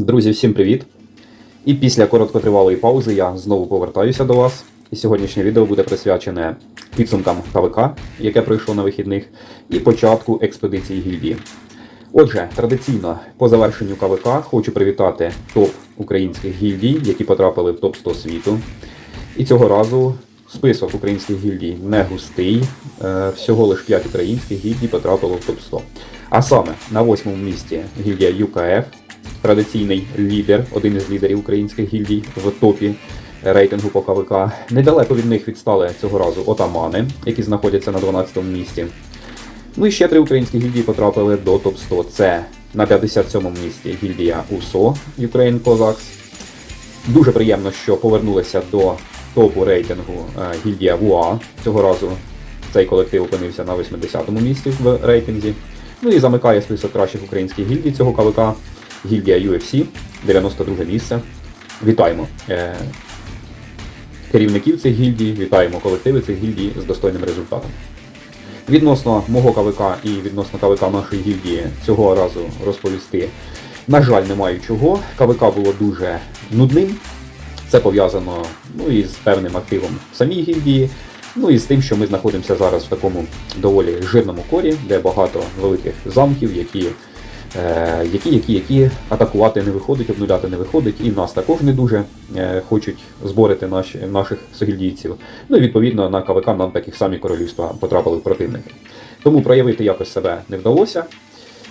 Друзі, всім привіт! І після короткотривалої паузи я знову повертаюся до вас. І сьогоднішнє відео буде присвячене підсумкам КВК, яке пройшло на вихідних, і початку експедиції гільдії. Отже, традиційно по завершенню КВК хочу привітати топ українських гільдій, які потрапили в топ 100 світу. І цього разу список українських гільдій не густий. е, Всього лише 5 українських гільдій потрапило в топ 100. А саме на восьмому місці гільдія ЮКФ, традиційний лідер, один із лідерів українських гільдій в топі рейтингу по КВК. Недалеко від них відстали цього разу отамани, які знаходяться на 12-му місці. Ну і ще три українські гільдії потрапили до топ 100 Це на 57-му місці гільдія УСО Ukraine Cossacks. Дуже приємно, що повернулися до топу рейтингу е, гільдія ВУА. Цього разу цей колектив опинився на 80-му місці в рейтинзі. Ну і замикає список кращих українських гільдій цього КВК. Гільдія UFC, 92 місце. Вітаємо е, керівників цих гільдій, вітаємо колективи цих гільдій з достойним результатом. Відносно мого КВК і відносно КВК нашої гільдії цього разу розповісти, на жаль, не маю чого. КВК було дуже нудним. Це пов'язано ну, із певним активом в самій гільдії, ну і з тим, що ми знаходимося зараз в такому доволі жирному корі, де багато великих замків, які, які, які, які атакувати не виходить, обнуляти не виходить, і нас також не дуже е, хочуть зборити наш, наших согільдійців. Ну і відповідно на КВК нам таких самі королівства потрапили в противники. Тому проявити якось себе не вдалося.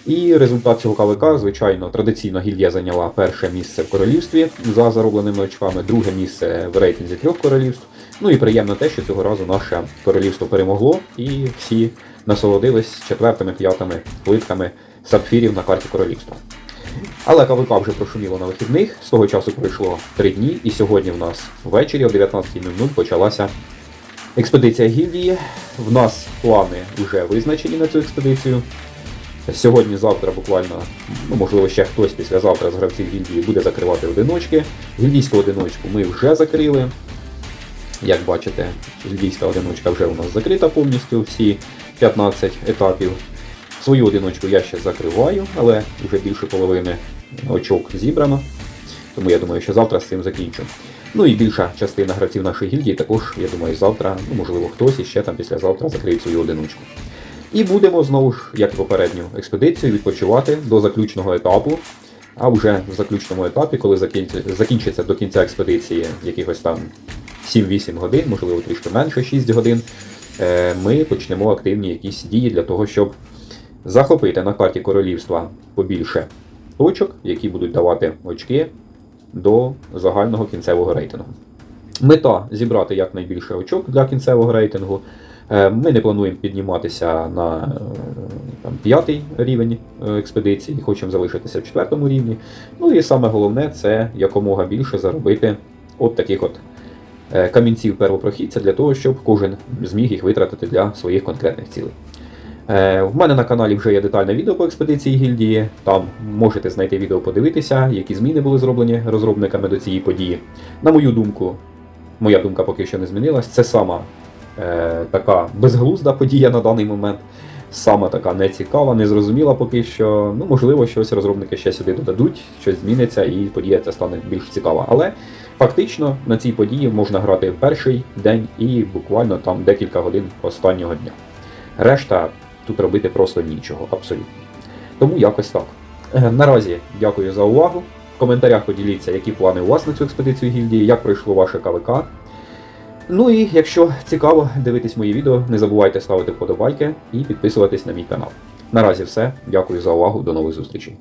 І результат цього КВК, звичайно, традиційно гільдія зайняла перше місце в королівстві за заробленими очками, друге місце в рейтинзі трьох королівств. Ну і приємно те, що цього разу наше королівство перемогло, і всі насолодились четвертими, п'ятими плитками сапфірів на карті королівства. Але КВК вже прошуміло на вихідних. З того часу пройшло три дні, і сьогодні в нас ввечері о 19.00 почалася експедиція гільдії. В нас плани вже визначені на цю експедицію. Сьогодні-завтра буквально, ну можливо, ще хтось післязавтра з гравців гільдії буде закривати одиночки. Гільдійську одиночку ми вже закрили. Як бачите, гільдійська одиночка вже у нас закрита повністю, всі 15 етапів. Свою одиночку я ще закриваю, але вже більше половини очок зібрано. Тому я думаю, що завтра з цим закінчу. Ну і більша частина гравців нашої гільдії також, я думаю, завтра, ну можливо, хтось іще там післязавтра закриє свою одиночку. І будемо знову ж, як попередню експедицію, відпочивати до заключного етапу. А вже в заключному етапі, коли закінчиться, закінчиться до кінця експедиції якихось там 7-8 годин, можливо, трішки менше 6 годин, е, ми почнемо активні якісь дії для того, щоб захопити на карті королівства побільше точок, які будуть давати очки до загального кінцевого рейтингу. Мета зібрати якнайбільше очок для кінцевого рейтингу. Е, Ми не плануємо підніматися на е, там, п'ятий рівень е, експедиції, хочемо залишитися в четвертому рівні. Ну і саме головне це якомога більше заробити от таких от камінців первопрохідця для того, щоб кожен зміг їх витратити для своїх конкретних цілей. В мене на каналі вже є детальне відео по експедиції гільдії. Там можете знайти відео, подивитися, які зміни були зроблені розробниками до цієї події. На мою думку, моя думка поки що не змінилась. Це сама е, така безглузда подія на даний момент. Саме така нецікава, незрозуміла поки що. Ну, можливо, щось розробники ще сюди додадуть, щось зміниться, і подія ця стане більш цікава. Але фактично на цій події можна грати перший день і буквально там декілька годин останнього дня. Решта тут робити просто нічого, абсолютно. Тому якось так. Е, Наразі дякую за увагу. В коментарях поділіться, які плани у вас на цю експедицію гільдії, як пройшло ваше КВК. Ну і якщо цікаво дивитись мої відео, не забувайте ставити вподобайки і підписуватись на мій канал. Наразі все. Дякую за увагу. До нових зустрічей.